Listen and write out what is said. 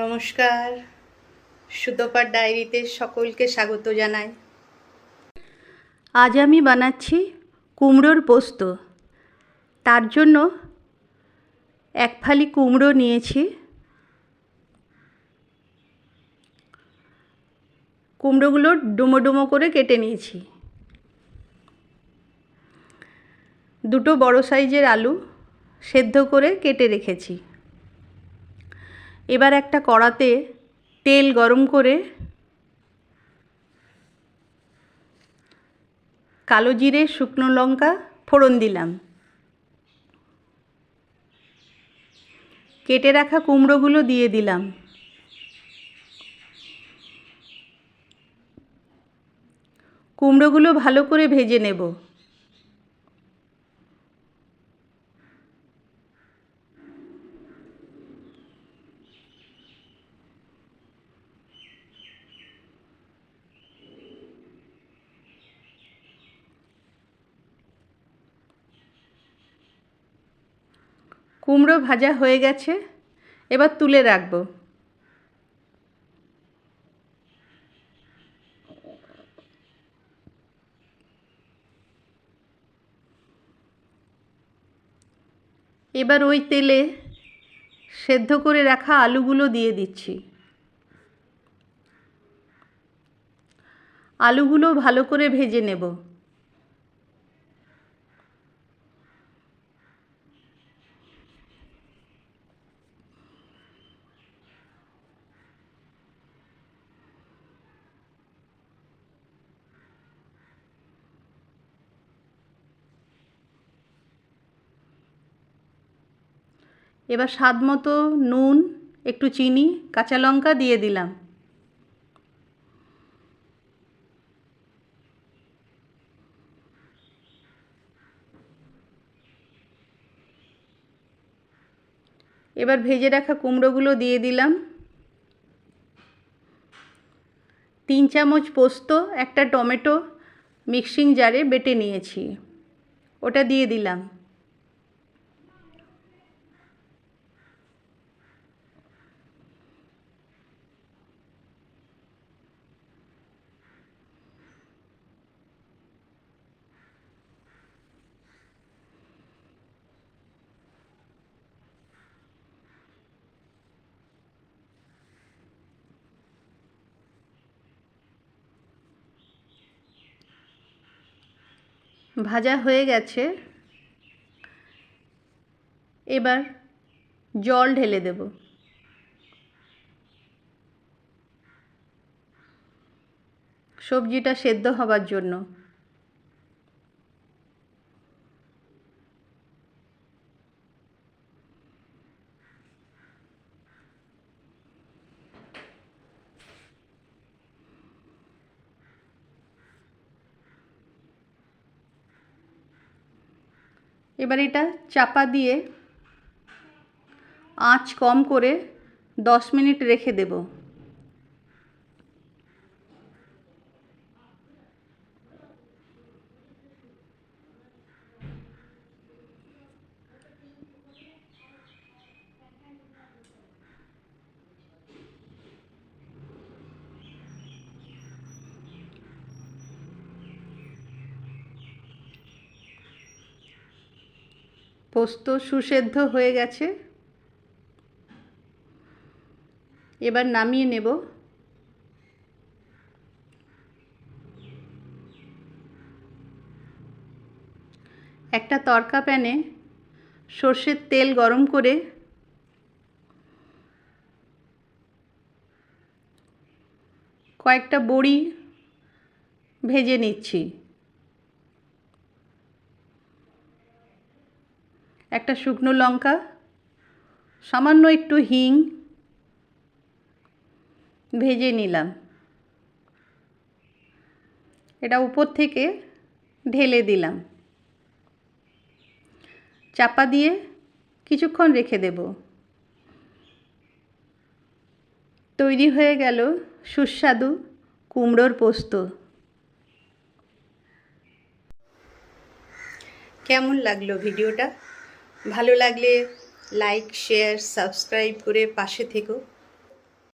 নমস্কার। সুতপার ডায়েরিতে সকলকে স্বাগত জানাই। আজ আমি বানাচ্ছি কুমড়োর পোস্ত। তার জন্য এক ফালি কুমড়ো নিয়েছি। কুমড়োগুলো ডুমো ডুমো করে কেটে নিয়েছি। দুটো বড় সাইজের আলু সেদ্ধ করে কেটে রেখেছি। এবার একটা কড়াতে তেল গরম করে কালো জিরে, শুকনো লঙ্কা ফোড়ন দিলাম। কেটে রাখা কুমড়োগুলো দিয়ে দিলাম। কুমড়োগুলো ভালো করে ভেজে নেব। কুমড়ো ভাজা হয়ে গেছে, এবার তুলে রাখব। এবার ওই তেলে সেদ্ধ করে রাখা আলুগুলো দিয়ে দিচ্ছি। আলুগুলো ভালো করে ভেজে নেব। এবার স্বাদ মতো নুন, একটু চিনি, কাঁচা লঙ্কা দিয়ে দিলাম। এবার ভেজে রাখা কুমড়োগুলো দিয়ে দিলাম। তিন চামচ পোস্ত, একটা টমেটো মিক্সিং জারে বেটে নিয়েছি। ওটা দিয়ে দিলাম। ভাজা হয়ে গেছে। এবার জল ঢেলে দেব। সবজিটা সেদ্ধ হবার জন্য। এবার এটা চাপা দিয়ে আঁচ কম করে দশ মিনিট রেখে দেব। পোস্ত সুসেদ্ধ হয়ে গেছে। এবার নামিয়ে নেব। একটা তরকা প্যানে সর্ষের তেল গরম করে কয়েকটা বড়ি ভেজে নিচ্ছি। একটা শুকনো লঙ্কা, সামান্য একটু হিং ভেজে নিলাম। এটা উপর থেকে ঢেলে দিলাম। চাপা দিয়ে কিছুক্ষণ রেখে দেব। তৈরি হয়ে গেল সুস্বাদু কুমড়োর পোস্ত। কেমন লাগল ভিডিওটা? ভালো লাগলে লাইক শেয়ার সাবস্ক্রাইব করে পাশে থেকো।